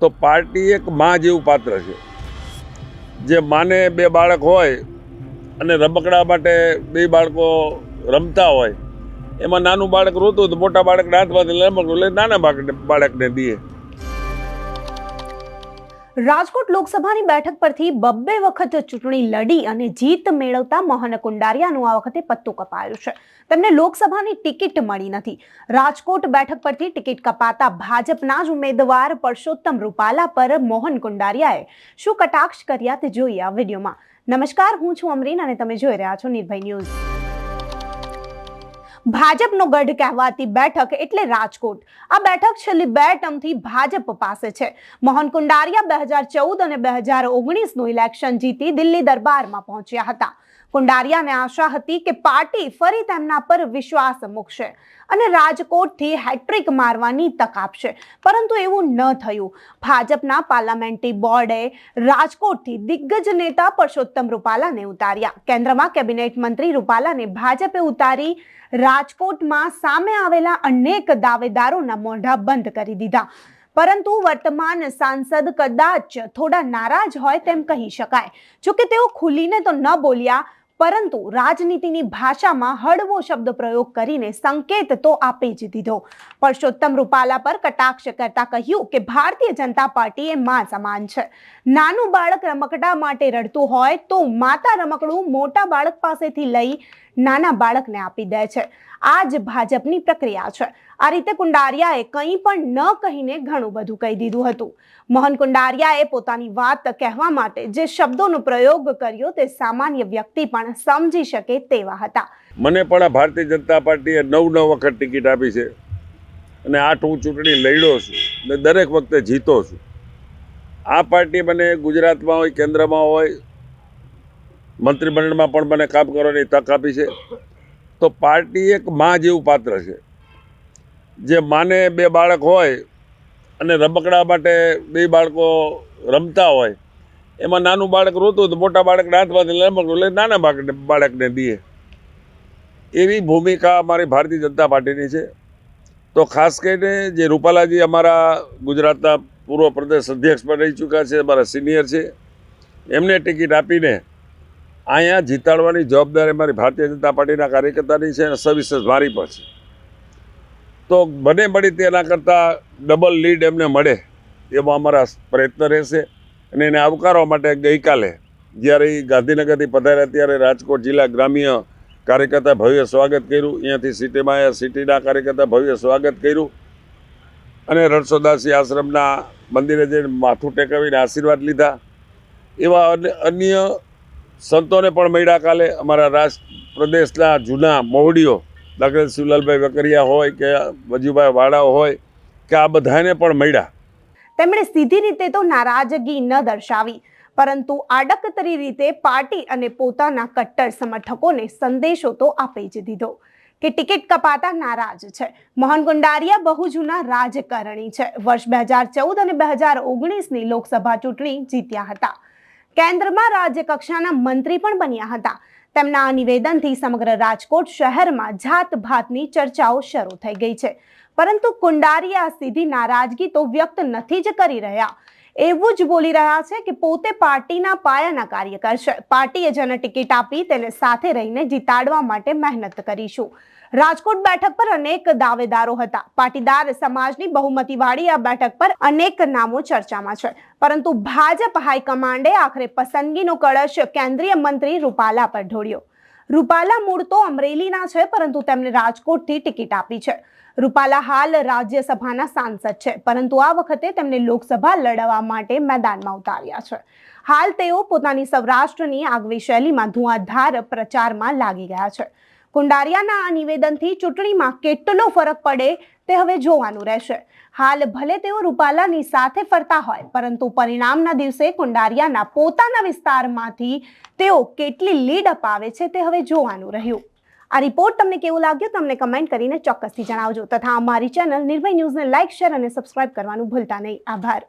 તો પાર્ટી એક માં જેવું પાત્ર છે. જે માને બે બાળક હોય અને રમકડા માટે બે બાળકો રમતા હોય, એમાં નાનું બાળક રોતું તો મોટા બાળકને હાથમાંથી રમકડું એટલે નાના બાળકને બાળકને દે રાજકોટ લોકસભાની બેઠક પરથી બબ્બે વખત ચૂંટણી લડી અને જીત મેળવતા મોહન કુંડારિયાનું આ વખતે પત્તું કપાયું છે. તેમને લોકસભાની ટિકિટ મળી નથી. રાજકોટ બેઠક પરથી ટિકિટ કપાતા ભાજપના જ ઉમેદવાર પરસોત્તમ રૂપાલા પર મોહન કુંડારિયાએ શું કટાક્ષ કર્યા તે જોઈએ આ વિડીયોમાં. નમસ્કાર, હું છું અમરીન અને તમે જોઈ રહ્યા છો નિર્ભય ન્યૂઝ. ભાજપનો ગઢ કહેવાતી બેઠક એટલે રાજકોટ. આ બેઠક છેલ્લી બે ટર્મથી ભાજપ પાસે છે. મોહન કુંડારિયા બે હજાર ચૌદ અને બે હજાર ઓગણીસનું ઇલેક્શન જીતી દિલ્હી દરબારમાં પહોંચ્યા હતા. કુંડારિયાને આશા હતી કે પાર્ટી ફરી તેમના પર વિશ્વાસ મૂકશે અને રાજકોટથી હેટ્રિક મારવાની તક આપશે. પરંતુ એવું ન થયું. ભાજપના પાર્લામેન્ટરી બોર્ડે રાજકોટથી દિગ્ગજ નેતા પરસોત્તમ રૂપાલાને ઉતાર્યા. કેન્દ્રમાં કેબિનેટ મંત્રી રૂપાલાને ભાજપે ઉતારી રાજકોટમાં સામે આવેલા અનેક દાવેદારોના મોઢા બંધ કરી દીધા. પરંતુ વર્તમાન સાંસદ કદાચ થોડા નારાજ હોય તેમ કહી શકાય. જોકે તેઓ ખુલીને તો ન બોલ્યા પરંતુ રાજનીતિની ભાષામાં હળવો શબ્દ પ્રયોગ કરીને સંકેત તો આપી જ દીધો. પરસોત્તમ રૂપાલા પર કટાક્ષ કરતા કહ્યું કે ભારતીય જનતા પાર્ટી એ માં સમાન છે. નાનું બાળક રમકડા માટે રડતું હોય તો માતા રમકડું મોટા બાળક પાસેથી લઈ નાના બાળકને આપી દે છે. આ જ ભાજપની પ્રક્રિયા છે. આ રીતે કુંડારિયાએ કંઈ પણ ન કહીને ઘણું બધું કહી દીધું હતું. મોહન કુંડારિયાએ પોતાની વાત કહેવા માટે જે શબ્દોનો પ્રયોગ કર્યો તે સામાન્ય વ્યક્તિ પણ સમજી શકે તેવા હતા. મને પણ આ ભારતીય જનતા પાર્ટીએ નવ નવ વખત ટિકિટ આપી છે અને આઠ હું ચૂંટણી લડ્યો છું ને દરેક વખતે જીતો છું. આ પાર્ટી મને ગુજરાતમાં હોય, કેન્દ્રમાં હોય મંત્રીમંડળમાં પણ મને કામ કરવાની તક આપી છે. તો પાર્ટી એક મા જેવું પાત્ર છે. જે માને બે બાળક હોય અને રમકડા માટે બે બાળકો રમતા હોય, એમાં નાનું બાળક રોતું તો મોટા બાળકને હાથમાંથી રમકડું લઈ નાના બાળકને બાળકને દે. એવી ભૂમિકા અમારી ભારતીય જનતા પાર્ટીની છે. તો ખાસ કરીને જે રૂપાલાજી અમારા ગુજરાતના પૂર્વ પ્રદેશ અધ્યક્ષ પણ રહી ચૂક્યા છે, અમારા સિનિયર છે. એમને ટિકિટ આપીને અહીંયા જીતાડવાની જવાબદારી મારી ભારતીય જનતા પાર્ટીના કાર્યકર્તાની છે અને સવિશેષ મારી પણ છે. તો બને મળી તેના કરતાં ડબલ લીડ એમને મળે એવો અમારા પ્રયત્ન રહેશે અને એને આવકારવા માટે ગઈકાલે જ્યારે એ ગાંધીનગરથી પધાર્યા ત્યારે રાજકોટ જિલ્લા ગ્રામ્ય કાર્યકર્તા ભવ્ય સ્વાગત કર્યું. અહીંયાથી સિટીમાં આવ્યા સિટીના કાર્યકર્તા ભવ્ય સ્વાગત કર્યું. અને રણછોદાસી આશ્રમના મંદિરે જઈને માથું ટેકાવીને આશીર્વાદ લીધા. એવા અન્ય- અન્ય સંતોને પણ મળ્યા કાલે. અમારા રાષ્ટ્ર પ્રદેશના જૂના મોવડીઓ, દાખલા શિવલાલભાઈ વકરિયા હોય કે વજુભાઈ વાળાઓ હોય, કે આ બધાને પણ મળ્યા. તેમણે સીધી રીતે તો નારાજગી ન દર્શાવી, પરંતુ આડકતરી રીતે પાર્ટી અને પોતાના કટ્ટર સમર્થકોને સંદેશો તો આપી જ દીધો, કે ટિકિટ કપાતા નારાજ છે. મોહન ગુંડારિયા બહુ જૂના રાજકારણી છે. વર્ષ બે હજાર ચૌદ અને બે હજાર ઓગણીસની લોકસભા ચૂંટણી જીત્યા હતા. કેન્દ્રમાં રાજ્ય કક્ષાના મંત્રી પણ બન્યા હતા. તેમના આ નિવેદનથી સમગ્ર રાજકોટ શહેરમાં જાતભાતની ચર્ચાઓ શરૂ થઈ ગઈ છે. પરંતુ કુંડારિયા સીધી નારાજગી તો વ્યક્ત નથી જ કરી રહ્યા. એવું જ બોલી રહ્યા છે કે પોતે પાર્ટીના પાયાના કાર્યકર છે. પાર્ટીએ જેને ટિકિટ આપી તેને સાથે રહીને જીતાડવા માટે મહેનત કરીશું. રાજકોટ બેઠક પર અનેક દાવેદારો હતા. પાટીદાર સમાજની બહુમતીવાળી આ બેઠક પર અનેક નામો ચર્ચામાં છે. પરંતુ ભાજપ હાઈકમાન્ડે આખરે પસંદગીનો કળશ કેન્દ્રીય મંત્રી રૂપાલા પર ઢોળ્યો. રૂપાલા મૂળ તો અમરેલીના છે, પરંતુ તેમને રાજકોટથી ટિકિટ આપી છે. રૂપાલા હાલ રાજ્યસભાના સાંસદ છે, પરંતુ આ વખતે તેમને લોકસભા લડવા માટે મેદાનમાં ઉતાર્યા છે. હાલ તેઓ પોતાની સૌરાષ્ટ્રની આગવી શૈલીમાં ધુઆધાર પ્રચારમાં લાગી ગયા છે. કુંડારિયાના આ નિવેદનથી ચૂંટણીમાં કેટલો ફરક પડે તે હવે જોવાનું રહેશે. હાલ ભલે તેઓ રૂપાલાની સાથે ફરતા હોય, પરંતુ પરિણામના દિવસે કુંડારિયાના પોતાના વિસ્તારમાંથી તેઓ કેટલી લીડ અપાવે છે તે હવે જોવાનું રહ્યું. આ રિપોર્ટ તમને કેવું લાગ્યું તમને કમેન્ટ કરીને ચોક્કસથી જણાવજો. તથા અમારી ચેનલ નિર્ભય ન્યૂઝને લાઇક શેર અને સબસ્ક્રાઇબ કરવાનું ભૂલતા નહીં. આભાર.